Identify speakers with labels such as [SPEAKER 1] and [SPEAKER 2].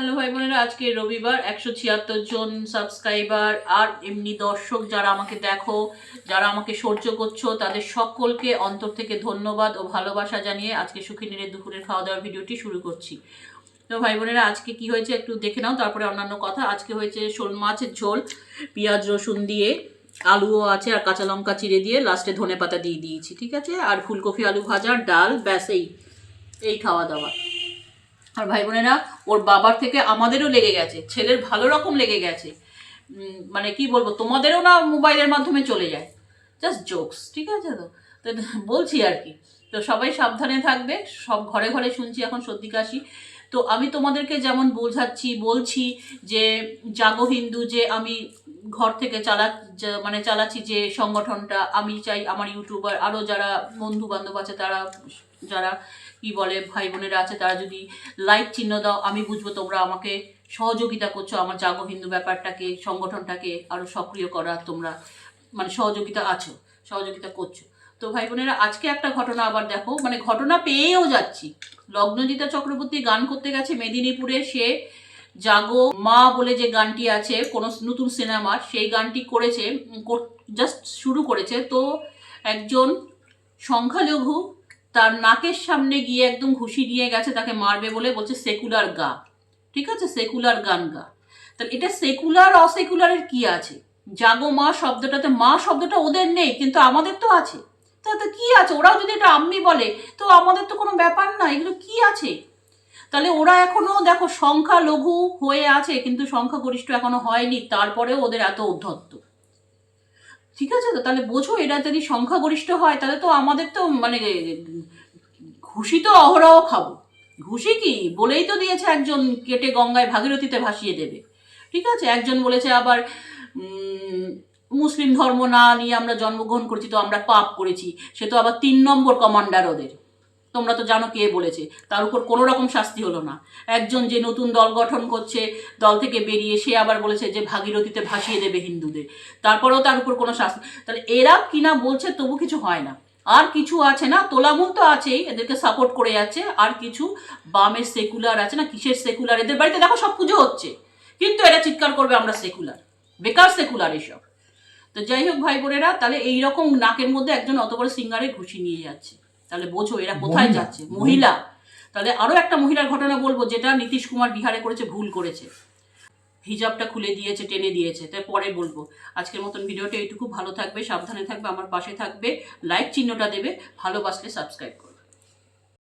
[SPEAKER 1] Hello ভাই বোনেরা, আজকে রবিবার, একশো ছিয়াত্তর জন সাবস্ক্রাইবার আর এমনি দর্শক যারা আমাকে দেখো, যারা আমাকে সহ্য করছ, তাদের সকলকে অন্তর থেকে ধন্যবাদ ও ভালোবাসা জানিয়ে আজকে সুখিনীরের দুপুরের খাওয়া দাওয়ার ভিডিওটি শুরু করছি। তো ভাই বোনেরা, আজকে কি হয়েছে একটু দেখে নাও, তারপরে অন্যান্য কথা। আজকে হয়েছে শোল মাছের ঝোল, পেঁয়াজ, রসুন দিয়ে আলুও আছে আর কাঁচা লঙ্কা চিড়ে দিয়ে লাস্টে ধনে পাতা দিয়ে দিয়েছি, ঠিক আছে? আর ফুলকপি, আলু ভাজা, ডাল, ব্যাস এই এই খাওয়া দাওয়া আর ভাই বোনেরা, ওর বাবার থেকে আমাদেরও লেগে গেছে, ছেলের ভালো রকম লেগে গেছে। মানে কি বলব, তোমাদেরও না মোবাইলের মাধ্যমে চলে যায়। জাস্ট জোকস ঠিক আছে তো? তো বলছি আর কি। তো সবাই সাবধানে থাকবে, সব ঘরে ঘরে শুনছি এখন সর্দি কাশি। তো আমি তোমাদেরকে যেমন বোঝাচ্ছি, বলছি যে, জাগো হিন্দু, যে আমি ঘর থেকে চালা মানে চালাচ্ছি যে সংগঠনটা, আমি চাই আমার ইউটিউবার আরও যারা বন্ধু বান্ধব আছে তারা যারা, কি বলে, ভাই বোনেরা আছে, তারা যদি লাইক চিহ্ন দাও, আমি বুঝব তোমরা আমাকে সহযোগিতা করছ আমার জাগো হিন্দু ব্যাপারটাকে, সংগঠনটাকে আরও সক্রিয় করা তোমরা মানে সহযোগিতা আছো, সহযোগিতা করছ। তো ভাই বোনেরা, আজকে একটা ঘটনা আবার দেখো মানে ঘটনা পেয়েও যাচ্ছি। লগ্নজিতা চক্রবর্তী গান করতে গেছে মেদিনীপুরে, সে জাগো মা বলে যে গানটি আছে, কোনো নতুন সিনেমার, সেই গানটি করেছে জাস্ট শুরু করেছে। তো একজন সংখ্যালঘু তার নাকের সামনে গিয়ে একদম ঘুষি দিয়ে গেছে, তাকে মারবে বলে বলছে সেকুলার গা। ঠিক আছে? সেকুলার গান গা। তাহলে এটা সেকুলার অসেকুলারের কি আছে? জাগো মা শব্দটাতে, মা শব্দটা ওদের নেই, কিন্তু আমাদের তো আছে। তাতে কি আছে? ওরাও যদি এটা আম্মি বলে, তো আমাদের তো কোনো ব্যাপার না, এগুলো কি আছে? তাহলে ওরা এখনও দেখো সংখ্যা লঘু হয়ে আছে, কিন্তু সংখ্যাগরিষ্ঠ এখনও হয়নি, তারপরেও ওদের এত উদ্ধত্ত। ঠিক আছে তো? তাহলে বোঝো এরা যদি সংখ্যাগরিষ্ঠ হয়, তাহলে তো আমাদের তো মানে ঘুষি তো অহরহ খাব। ঘুষি কি? বলেই তো দিয়েছে একজন কেটে গঙ্গায় ভাগীরথীতে ভাসিয়ে দেবে। ঠিক আছে? একজন বলেছে আবার মুসলিম ধর্ম না নিয়ে আমরা জন্মগ্রহণ করেছি, তো আমরা পাপ করেছি। সে তো আবার তিন নম্বর কমান্ডার ওদের। তোমরা তো জানো কে বলেছে। তার উপর কোনো রকম শাস্তি হলো না। একজন যে নতুন দল গঠন করছে, দল থেকে বেরিয়ে সে আবার বলেছে যে ভাগীরথীতে ভাসিয়ে দেবে হিন্দুদের। তারপরেও তার উপর কোনো শাস্তি তাহলে এরা কিনা বলছে তবু কিছু হয় না। আর কিছু আছে না? তোলামূল তো আছেই, এদেরকে সাপোর্ট করে যাচ্ছে। আর কিছু বামের সেকুলার আছে না? কিসের সেকুলার এদের বাড়িতে দেখো সব পুজো হচ্ছে। কিন্তু এরা চিৎকার করবে আমরা সেকুলার বেকার সেকুলার এসব। তো যাই হোক ভাই বোনেরা, তাহলে এইরকম নাকের মধ্যে একজন অত বড় সিঙ্গারে ঘুষি নিয়ে যাচ্ছে। তাহলে বোঝো এরা কোথায় যাচ্ছে? মহিলা। তাহলে আরও একটা মহিলার ঘটনা বলব যেটা নীতিশ কুমার বিহারে করেছে ভুল করেছে। হিজাবটা খুলে দিয়েছে টেনে দিয়েছে। তাই পরে বলব। আজকের মতন ভিডিওটা এইটুকু। ভালো থাকবে সাবধানে থাকবে আমার পাশে থাকবে। লাইক চিহ্নটা দেবে। ভালোবাসলে সাবস্ক্রাইব করবে